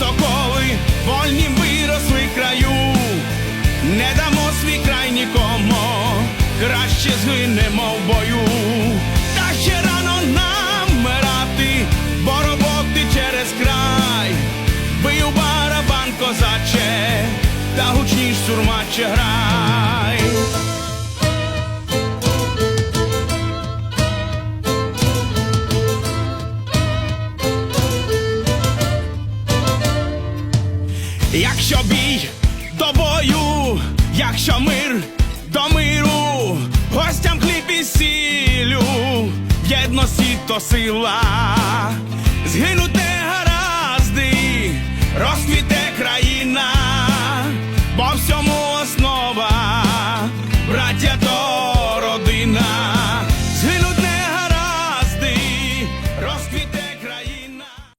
соколи, вольні виросли краю, не дамо свій край нікому, краще згинемо в бою, та ще рано нам мирати, бо роботи через край, бию барабан козаче, та гучніш сурмаче грай. якщо бій до бою, якщо мир до миру, гостям хліб і сілю, в єдності то сила, згинути гаразди, розквіте країна, бо всьому основа, браття то.